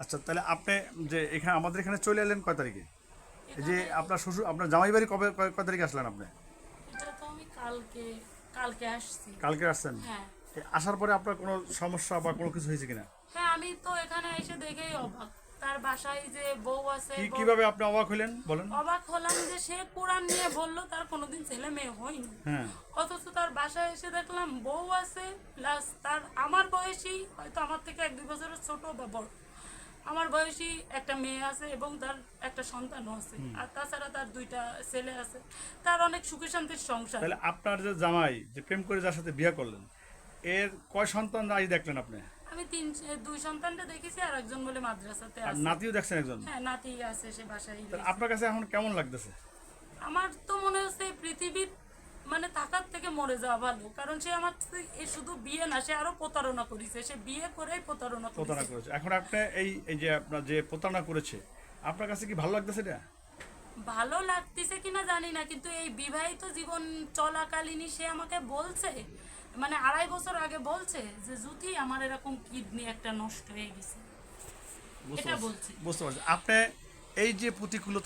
আচ্ছা তাহলে আপনি যে এখানে আমাদের এখানে চলে এলেন কয় তারিখে? এই যে আপনার শ্বশুর আপনার জামাই বাড়ি কবে কয় কয় তারিখে আসলেন আপনি? এটা তো আমি কালকে কালকে আসছি। কালকে আসছেন? হ্যাঁ। এ, আসার পরে আপনার কোনো সমস্যা বা কোনো কিছু হয়েছে কিনা? হ্যাঁ আমি তো এখানে এসে দেখেই অবাক। তার বাসায় যে বউ আছে কি বউ- কীভাবে আপনি অবাক হলেন বলেন? অবাক হলাম যে সে কোরআন নিয়ে বলল তার কোনোদিন ছেলে মেয়ে হয়নি। হ্যাঁ। অথচ তার বাসায় এসে দেখলাম বউ আছে প্লাস তার আমার বয়সী হয়তো আমার থেকে এক দুই বছরের ছোট বা বড়। আমার বয়সী একটা মেয়ে আছে এবং তার একটা সন্তানও আছে। আর তাছাড়া তার দুইটা ছেলে আছে। তার অনেক সুখী শান্তির সংসার। তাহলে আপনার যে জামাই যে প্রেম করে যার সাথে বিয়ে করলেন এর কয় সন্তান আজ দেখলেন আপনি? আমি তিন দুই সন্তানটা দেখেছি আর একজন বলে মাদ্রাসাতে আছে। নাতিও দেখছেন একজন? হ্যাঁ নাতি আছে সে বাসায় আপনার কাছে এখন কেমন লাগতেছে? আমার তো মনে হচ্ছে এই পৃথিবীর মানে থাকার থেকে মরে যাওয়া ভালো। কারণ সে আমার শুধু বিয়ে না সে আরও প্রতারণা করেছে। সে বিয়ে করেই প্রতারণা প্রতারণা করেছে। এখন আপনি এই এই যে আপনার যে প্রতারণা করেছে আপনার কাছে কি ভালো লাগতেছে এটা? ভালো লাগতেছে কিনা জানি না কিন্তু এই বিবাহিত জীবন চলাকালীনই সে আমাকে বলছে মানে আড়াই বছর আগে বলছে যে জুথি আমার এরকম কিডনি একটা নষ্ট হয়ে গেছে। এটা বলছে। বুঝতে পারছি। আপনি এই যে প্রতিকূলতা